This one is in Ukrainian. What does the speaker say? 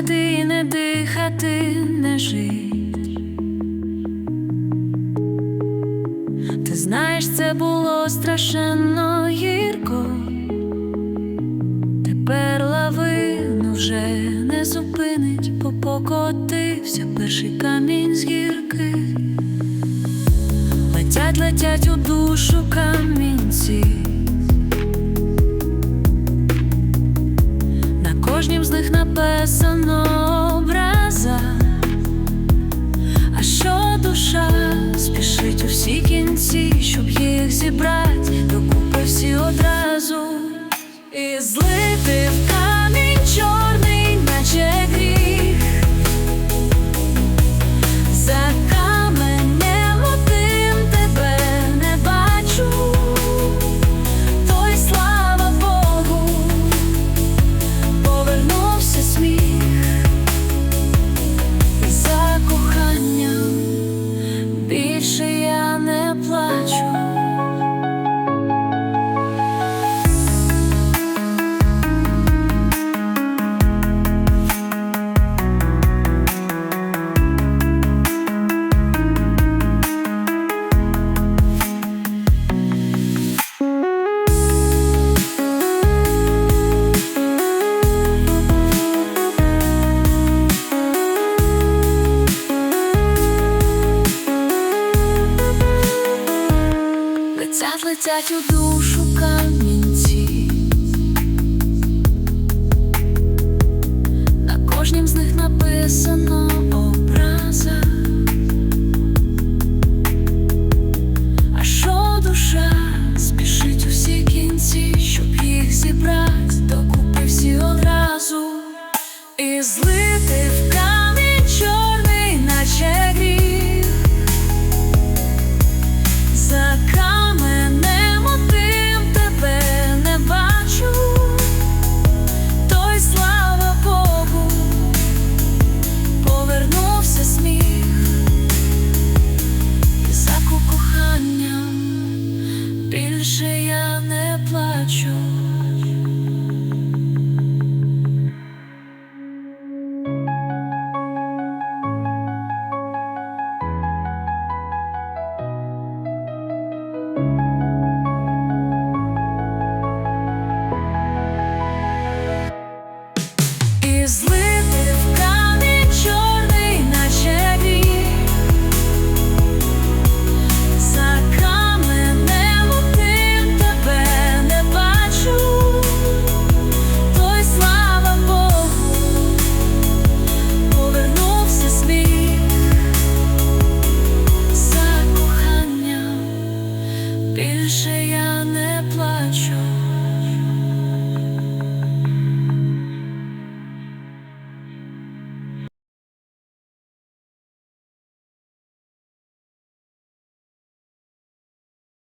спати не дихати, не жить. Ти знаєш, це було страшенно гірко. Тепер лавину вже не зупинить, бо покотився перший камінь з гірки. Летять, летять у душу камінці. На кожнім з них написано їх зібрати докупи всі одразу. І злити Летять, у душу камінці. На кожнім з них написано образа. А що душа спішить у всі кінці, щоб їх зібрати докупи всі одразу і злити